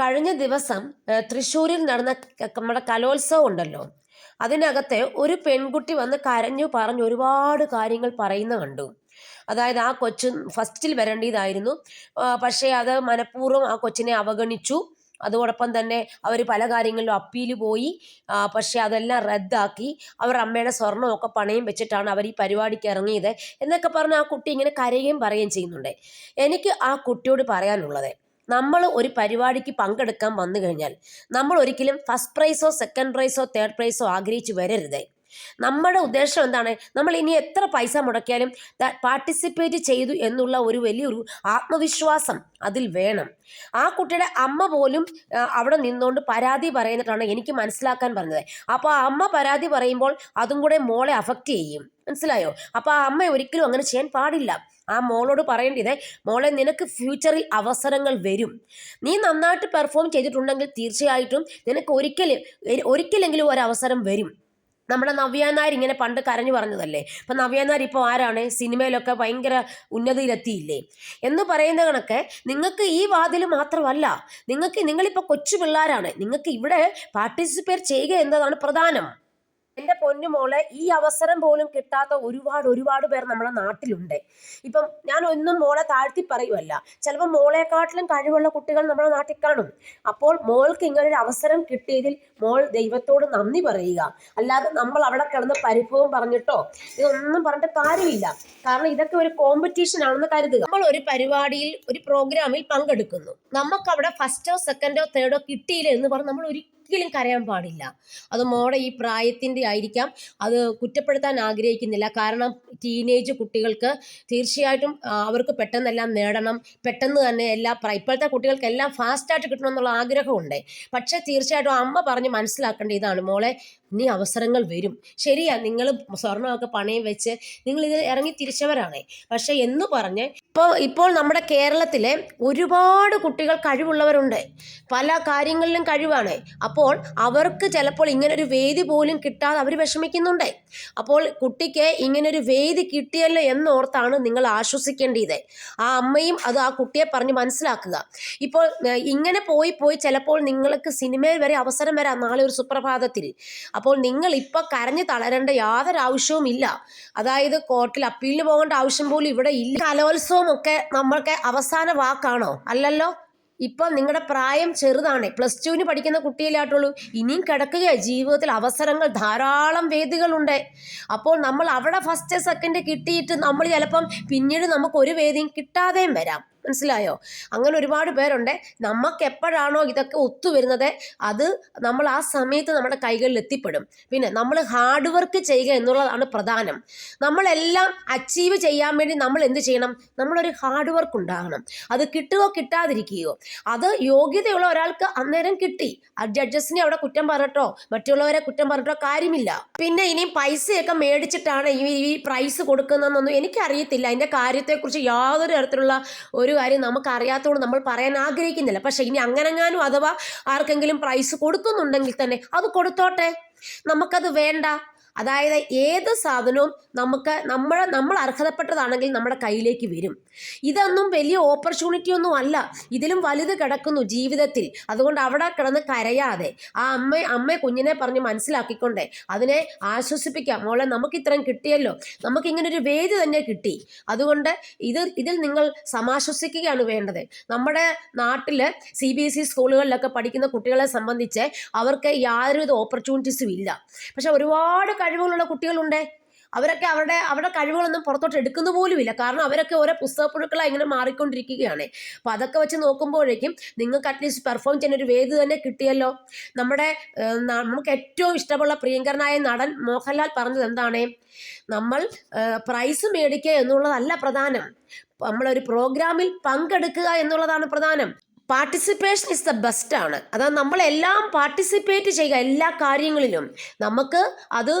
കഴിഞ്ഞ ദിവസം തൃശ്ശൂരിൽ നടന്ന നമ്മുടെ കലോത്സവം ഉണ്ടല്ലോ. അതിനകത്തെ ഒരു പെൺകുട്ടി വന്ന് കരഞ്ഞു പറഞ്ഞു ഒരുപാട് കാര്യങ്ങൾ പറയുന്ന കണ്ടു. അതായത് ആ കൊച്ചു ഫസ്റ്റിൽ വരേണ്ടതായിരുന്നു. പക്ഷേ അത് മനഃപൂർവം ആ കൊച്ചിനെ അവഗണിച്ചു. അതോടൊപ്പം തന്നെ അവർ പല കാര്യങ്ങളിലും അപ്പീൽ പോയി. പക്ഷേ അതെല്ലാം റദ്ദാക്കി. അവർ അമ്മയുടെ സ്വർണമൊക്കെ പണയം വെച്ചിട്ടാണ് അവർ ഈ പരിപാടിക്ക് ഇറങ്ങിയത് എന്നൊക്കെ പറഞ്ഞ് ആ കുട്ടി ഇങ്ങനെ കരയുകയും പറയുകയും ചെയ്യുന്നുണ്ട്. എനിക്ക് ആ കുട്ടിയോട് പറയാനുള്ളത് നമ്മൾ ഒരു പരിപാടിക്ക് പങ്കെടുക്കാൻ വന്നു കഴിഞ്ഞാൽ നമ്മൾ ഒരിക്കലും ഫസ്റ്റ് പ്രൈസോ സെക്കൻഡ് പ്രൈസോ തേർഡ് പ്രൈസോ ആഗ്രഹിച്ച് വരരുത്. നമ്മുടെ ഉദ്ദേശം എന്താണ്? നമ്മൾ ഇനി എത്ര പൈസ മുടക്കിയാലും പാർട്ടിസിപ്പേറ്റ് ചെയ്തു എന്നുള്ള ഒരു വലിയൊരു ആത്മവിശ്വാസം അതിൽ വേണം. ആ കുട്ടിയുടെ അമ്മ പോലും അവിടെ നിന്നുകൊണ്ട് പരാതി പറയുന്നിട്ടാണ് എനിക്ക് മനസ്സിലാക്കാൻ പറഞ്ഞത്. അപ്പോൾ ആ അമ്മ പരാതി പറയുമ്പോൾ അതും കൂടെ മോളെ അഫക്റ്റ് ചെയ്യും. മനസ്സിലായോ? അപ്പോൾ ആ അമ്മ ഒരിക്കലും അങ്ങനെ ചെയ്യാൻ പാടില്ല. ആ മോളോട് പറയേണ്ടത് മോളെ നിനക്ക് ഫ്യൂച്ചറിൽ അവസരങ്ങൾ വരും. നീ നന്നായിട്ട് പെർഫോം ചെയ്തിട്ടുണ്ടെങ്കിൽ തീർച്ചയായിട്ടും നിനക്ക് ഒരിക്കലും ഒരിക്കലെങ്കിലും ഒരു അവസരം വരും. നമ്മുടെ നവ്യാനാർ ഇങ്ങനെ പണ്ട് കരഞ്ഞു പറഞ്ഞതല്ലേ? അപ്പം നവ്യാനാർ ഇപ്പോൾ ആരാണ്? സിനിമയിലൊക്കെ ഭയങ്കര ഉന്നതിയിലെത്തിയില്ലേ? എന്ന് പറയുന്ന കണക്ക് നിങ്ങൾക്ക് ഈ വാതിൽ മാത്രമല്ല നിങ്ങൾക്ക് നിങ്ങളിപ്പോൾ കൊച്ചു പിള്ളേരാണ്. നിങ്ങൾക്ക് ഇവിടെ പാർട്ടിസിപ്പേറ്റ് ചെയ്യുക എന്നതാണ് പ്രധാനം. എന്റെ പൊന്നുമോളെ ഈ അവസരം പോലും കിട്ടാത്ത ഒരുപാട് ഒരുപാട് പേർ നമ്മുടെ നാട്ടിലുണ്ട്. ഇപ്പം ഞാൻ ഒന്നും മോളെ താഴ്ത്തി പറയുമല്ല ചിലപ്പോൾ മോളെക്കാട്ടിലും കഴിവുള്ള കുട്ടികൾ നമ്മുടെ നാട്ടിൽ കാണും. അപ്പോൾ മോൾക്ക് ഇങ്ങനൊരു അവസരം കിട്ടിയതിൽ മോൾ ദൈവത്തോട് നന്ദി പറയുക. അല്ലാതെ നമ്മൾ അവിടെ കിടന്ന് പരിഭവം പറഞ്ഞിട്ടോ ഇതൊന്നും പറഞ്ഞിട്ട് കാര്യമില്ല. കാരണം ഇതൊക്കെ ഒരു കോമ്പറ്റീഷൻ ആണെന്ന് കരുതുക. നമ്മൾ ഒരു പരിപാടിയിൽ ഒരു പ്രോഗ്രാമിൽ പങ്കെടുക്കുന്നു. നമുക്ക് അവിടെ ഫസ്റ്റോ സെക്കൻഡോ തേർഡോ കിട്ടിയില്ല എന്ന് പറഞ്ഞ് നമ്മൾ ഒരിക്കലും കരയാൻ പാടില്ല. അത് മോടെ ഈ പ്രായത്തിന്റെ ആയിരിക്കാം. അത് കുറ്റപ്പെടുത്താൻ ആഗ്രഹിക്കുന്നില്ല. കാരണം ടീനേജ് കുട്ടികൾക്ക് തീർച്ചയായിട്ടും അവർക്ക് പെട്ടെന്നെല്ലാം നേടണം. പെട്ടെന്ന് തന്നെ എല്ലാ ഇപ്പോഴത്തെ ഇപ്പോഴത്തെ കുട്ടികൾക്കെല്ലാം ഫാസ്റ്റായിട്ട് കിട്ടണമെന്നുള്ള ആഗ്രഹമുണ്ട്. പക്ഷേ തീർച്ചയായിട്ടും അമ്മ പറഞ്ഞ് മനസ്സിലാക്കേണ്ട ഇതാണ്. മോളെ ഇനി അവസരങ്ങൾ വരും. ശരിയാ നിങ്ങൾ സ്വർണമൊക്കെ പണയം വെച്ച് നിങ്ങൾ ഇത് ഇറങ്ങി തിരിച്ചവരാണേ. പക്ഷെ എന്ന് പറഞ്ഞ് ഇപ്പോൾ ഇപ്പോൾ നമ്മുടെ കേരളത്തിലെ ഒരുപാട് കുട്ടികൾ കഴിവുള്ളവരുണ്ട്. പല കാര്യങ്ങളിലും കഴിവാണ്. അപ്പോൾ അവർക്ക് ചിലപ്പോൾ ഇങ്ങനൊരു വേദി പോലും കിട്ടാതെ അവർ വിഷമിക്കുന്നുണ്ട്. അപ്പോൾ കുട്ടിക്ക് ഇങ്ങനൊരു വേദി കിട്ടിയല്ലോ എന്നോർത്താണ് നിങ്ങൾ ആശ്വസിക്കേണ്ടത്. ആ അമ്മയും അത് ആ കുട്ടിയെ പറഞ്ഞ് മനസ്സിലാക്കുക. ഇപ്പോൾ ഇങ്ങനെ പോയി പോയി ചിലപ്പോൾ നിങ്ങൾക്ക് സിനിമയിൽ വരെ അവസരം വരാം നാളെ ഒരു സുപ്രഭാതത്തിൽ. അപ്പോൾ നിങ്ങൾ ഇപ്പം കരഞ്ഞ് തളരേണ്ട യാതൊരു ആവശ്യവും ഇല്ല. അതായത് കോർട്ടിൽ അപ്പീലിന് പോകേണ്ട ആവശ്യം പോലും ഇവിടെ ഇല്ല. കലോത്സവം ഒക്കെ നമ്മൾക്ക് അവസാന വാക്കാണോ? അല്ലല്ലോ. ഇപ്പം നിങ്ങളുടെ പ്രായം ചെറുതാണ്. പ്ലസ് ടുവിന് പഠിക്കുന്ന കുട്ടിയിലായിട്ടുള്ളൂ ഇനിയും കിടക്കുകയാണ് ജീവിതത്തിൽ അവസരങ്ങൾ ധാരാളം വേദികളുണ്ട്. അപ്പോൾ നമ്മൾ അവിടെ ഫസ്റ്റ് സെക്കൻഡ് കിട്ടിയിട്ട് നമ്മൾ ചിലപ്പം പിന്നീട് നമുക്ക് ഒരു വേദിയും കിട്ടാതെയും വരാം. മനസ്സിലായോ? അങ്ങനെ ഒരുപാട് പേരുണ്ട്. നമുക്ക് എപ്പോഴാണോ ഇതൊക്കെ ഒത്തുവരുന്നത് അത് നമ്മൾ ആ സമയത്ത് നമ്മുടെ കൈകളിൽ എത്തിപ്പെടും. പിന്നെ നമ്മൾ ഹാർഡ് വർക്ക് ചെയ്യുക എന്നുള്ളതാണ് പ്രധാനം. നമ്മളെല്ലാം അച്ചീവ് ചെയ്യാൻ വേണ്ടി നമ്മൾ എന്ത് ചെയ്യണം? നമ്മളൊരു ഹാർഡ് വർക്ക് ഉണ്ടാകണം. അത് കിട്ടുകയോ കിട്ടാതിരിക്കുകയോ? അത് യോഗ്യതയുള്ള ഒരാൾക്ക് അന്നേരം കിട്ടി. ആ ജഡ്ജസിനെ അവിടെ കുറ്റം പറഞ്ഞിട്ടോ മറ്റുള്ളവരെ കുറ്റം പറഞ്ഞിട്ടോ കാര്യമില്ല. പിന്നെ ഇനിയും പൈസയൊക്കെ മേടിച്ചിട്ടാണ് ഈ ഈ പ്രൈസ് കൊടുക്കുന്നതെന്നൊന്നും എനിക്കറിയത്തില്ല. അതിന്റെ കാര്യത്തെക്കുറിച്ച് യാതൊരു തരത്തിലുള്ള ഒരു കാര്യം നമുക്ക് അറിയാത്തതുകൊണ്ട് നമ്മൾ പറയാൻ ആഗ്രഹിക്കുന്നില്ല. പക്ഷേ ഇനി അങ്ങനെങ്ങാനും അഥവാ ആർക്കെങ്കിലും പ്രൈസ് കൊടുക്കുന്നുണ്ടെങ്കിൽ തന്നെ അത് കൊടുത്തോട്ടെ. നമുക്കത് വേണ്ട. അതായത് ഏത് സാധനവും നമുക്ക് നമ്മൾ നമ്മൾ അർഹതപ്പെട്ടതാണെങ്കിൽ നമ്മുടെ കയ്യിലേക്ക് വരും. ഇതൊന്നും വലിയ ഓപ്പർച്യൂണിറ്റി ഒന്നും അല്ല. ഇതിലും വലുത് കിടക്കുന്നു ജീവിതത്തിൽ. അതുകൊണ്ട് അവിടെ കിടന്ന് കരയാതെ ആ അമ്മ അമ്മ കുഞ്ഞിനെ പറഞ്ഞ് മനസ്സിലാക്കിക്കൊണ്ടേ അതിനെ ആശ്വസിപ്പിക്കാം. മോളെ നമുക്ക് ഇത്രയും കിട്ടിയല്ലോ. നമുക്ക് ഇങ്ങനെ ഒരു വേദി തന്നെ കിട്ടി. അതുകൊണ്ട് ഇത് ഇതിൽ നിങ്ങൾ സമാശ്വസിക്കുകയാണ് വേണ്ടത്. നമ്മുടെ നാട്ടിൽ സി ബി എസ് ഇ സ്കൂളുകളിലൊക്കെ പഠിക്കുന്ന കുട്ടികളെ സംബന്ധിച്ച് അവർക്ക് യാതൊരുവിധ ഓപ്പർച്യൂണിറ്റീസും ഇല്ല. പക്ഷെ ഒരുപാട് കഴിവുകളുള്ള കുട്ടികളുണ്ട്? അവരൊക്കെ അവരുടെ അവരുടെ കഴിവുകളൊന്നും പുറത്തോട്ട് എടുക്കുന്ന പോലുമില്ല. കാരണം അവരൊക്കെ ഓരോ പുസ്തകപ്പുഴുക്കളായി ഇങ്ങനെ മാറിക്കൊണ്ടിരിക്കുകയാണ്. അപ്പോൾ അതൊക്കെ വെച്ച് നോക്കുമ്പോഴേക്കും നിങ്ങൾക്ക് അറ്റ്ലീസ്റ്റ് പെർഫോം ചെയ്യുന്ന ഒരു വേദി തന്നെ കിട്ടിയല്ലോ. നമ്മുടെ നമുക്ക് ഏറ്റവും ഇഷ്ടമുള്ള പ്രിയങ്കരനായ നടൻ മോഹൻലാൽ പറഞ്ഞത് എന്താണ്? നമ്മൾ പ്രൈസ് മേടിക്കുക എന്നുള്ളതല്ല പ്രധാനം. നമ്മളൊരു പ്രോഗ്രാമിൽ പങ്കെടുക്കുക എന്നുള്ളതാണ് പ്രധാനം. പാർട്ടിസിപ്പേഷൻ ഇസ് ദ ബെസ്റ്റ് ആണ്. അതായത് നമ്മളെല്ലാം പാർട്ടിസിപ്പേറ്റ് ചെയ്യുക എല്ലാ കാര്യങ്ങളിലും. നമുക്ക് അത്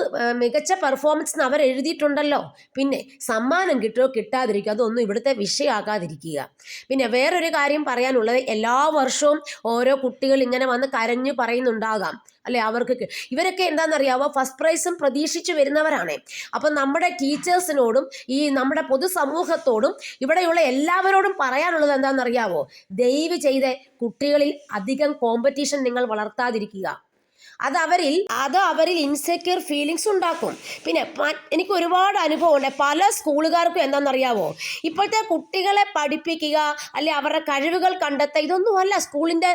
മികച്ച പെർഫോമൻസ് അവർ എഴുതിയിട്ടുണ്ടല്ലോ പിന്നെ സമ്മാനം കിട്ടുമോ കിട്ടാതിരിക്കുക അതൊന്നും ഇവിടുത്തെ വിഷയമാകാതിരിക്കുക. പിന്നെ വേറൊരു കാര്യം പറയാനുള്ളത് എല്ലാ വർഷവും ഓരോ കുട്ടികൾ ഇങ്ങനെ വന്ന് കരഞ്ഞു പറയുന്നുണ്ടാകാം. അല്ലെ? അവർക്ക് ഇവരൊക്കെ എന്താണെന്നറിയാവോ ഫസ്റ്റ് പ്രൈസും പ്രതീക്ഷിച്ച് വരുന്നവരാണ്. അപ്പം നമ്മുടെ ടീച്ചേഴ്സിനോടും ഈ നമ്മുടെ പൊതുസമൂഹത്തോടും ഇവിടെയുള്ള എല്ലാവരോടും പറയാനുള്ളത് എന്താണെന്നറിയാവോ ദയവ് ചെയ്ത് കുട്ടികളിൽ അധികം കോമ്പറ്റീഷൻ നിങ്ങൾ വളർത്താതിരിക്കുക. അത് അവരിൽ അത് അവരിൽ ഇൻസെക്യൂർ ഫീലിങ്സ് ഉണ്ടാക്കും. പിന്നെ എനിക്ക് ഒരുപാട് അനുഭവമുണ്ട്. പല സ്കൂളുകാർക്കും എന്താണെന്നറിയാവോ? ഇപ്പോഴത്തെ കുട്ടികളെ പഠിപ്പിക്കുക അല്ലെ അവരുടെ കഴിവുകൾ കണ്ടെത്തുക ഇതൊന്നുമല്ല സ്കൂളിന്റെ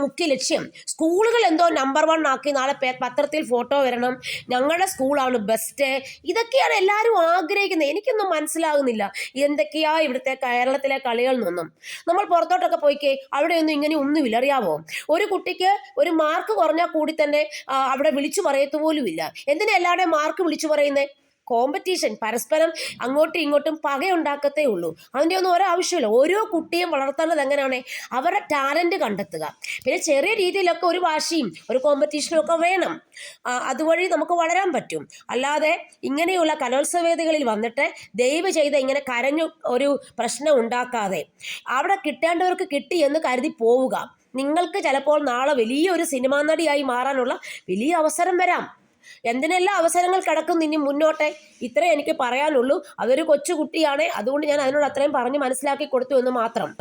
മുഖ്യ ലക്ഷ്യം. സ്കൂളുകൾ എന്തോ നമ്പർ വൺ ആക്കി നാളെ പത്രത്തിൽ ഫോട്ടോ വരണം. ഞങ്ങളുടെ സ്കൂളാണ് ബെസ്റ്റ് ഇതൊക്കെയാണ് എല്ലാവരും ആഗ്രഹിക്കുന്നത്. എനിക്കൊന്നും മനസ്സിലാകുന്നില്ല എന്തൊക്കെയാ ഇവിടുത്തെ കേരളത്തിലെ കളികൾ നിന്നും. നമ്മൾ പുറത്തോട്ടൊക്കെ പോയിക്കേ അവിടെയൊന്നും ഇങ്ങനെ ഒന്നുമില്ല. അറിയാവോ? ഒരു കുട്ടിക്ക് ഒരു മാർക്ക് കുറഞ്ഞാൽ കൂടി തന്നെ ആ, അവിടെ വിളിച്ചു പറയത്തു പോലുമില്ല. എന്തിനാ എല്ലാവരുടെയും മാർക്ക് വിളിച്ചു പറയുന്നേ? കോമ്പറ്റീഷൻ പരസ്പരം അങ്ങോട്ടും ഇങ്ങോട്ടും പകയുണ്ടാക്കത്തേ ഉള്ളൂ. അതിന്റെ ഒന്നും ഒരാവശ്യമില്ല ഓരോ കുട്ടിയും വളർത്തേണ്ടത് എങ്ങനെയാണ് അവരുടെ ടാലന്റ് കണ്ടെത്തുക. പിന്നെ ചെറിയ രീതിയിലൊക്കെ ഒരു വാശിയും ഒരു കോമ്പറ്റീഷനും ഒക്കെ വേണം. അതുവഴി നമുക്ക് വളരാൻ പറ്റും. അല്ലാതെ ഇങ്ങനെയുള്ള കലോത്സവേദികളിൽ വന്നിട്ട് ദയവ് ചെയ്ത് ഇങ്ങനെ കരഞ്ഞു ഒരു പ്രശ്നം ഉണ്ടാക്കാതെ അവിടെ കിട്ടേണ്ടവർക്ക് കിട്ടി എന്ന് കരുതി പോവുക. നിങ്ങൾക്ക് ചിലപ്പോൾ നാളെ വലിയൊരു സിനിമാ നടിയായി മാറാനുള്ള വലിയ അവസരം വരാം. എന്തിനെല്ലാം അവസരങ്ങൾ കിടക്കും ഇനി മുന്നോട്ടെ? ഇത്രേ എനിക്ക് പറയാനുള്ളൂ. അതൊരു കൊച്ചു കുട്ടിയാണ് അതുകൊണ്ട് ഞാൻ അതിനോട് അത്രയും പറഞ്ഞ് മനസ്സിലാക്കി കൊടുത്തു എന്ന് മാത്രം.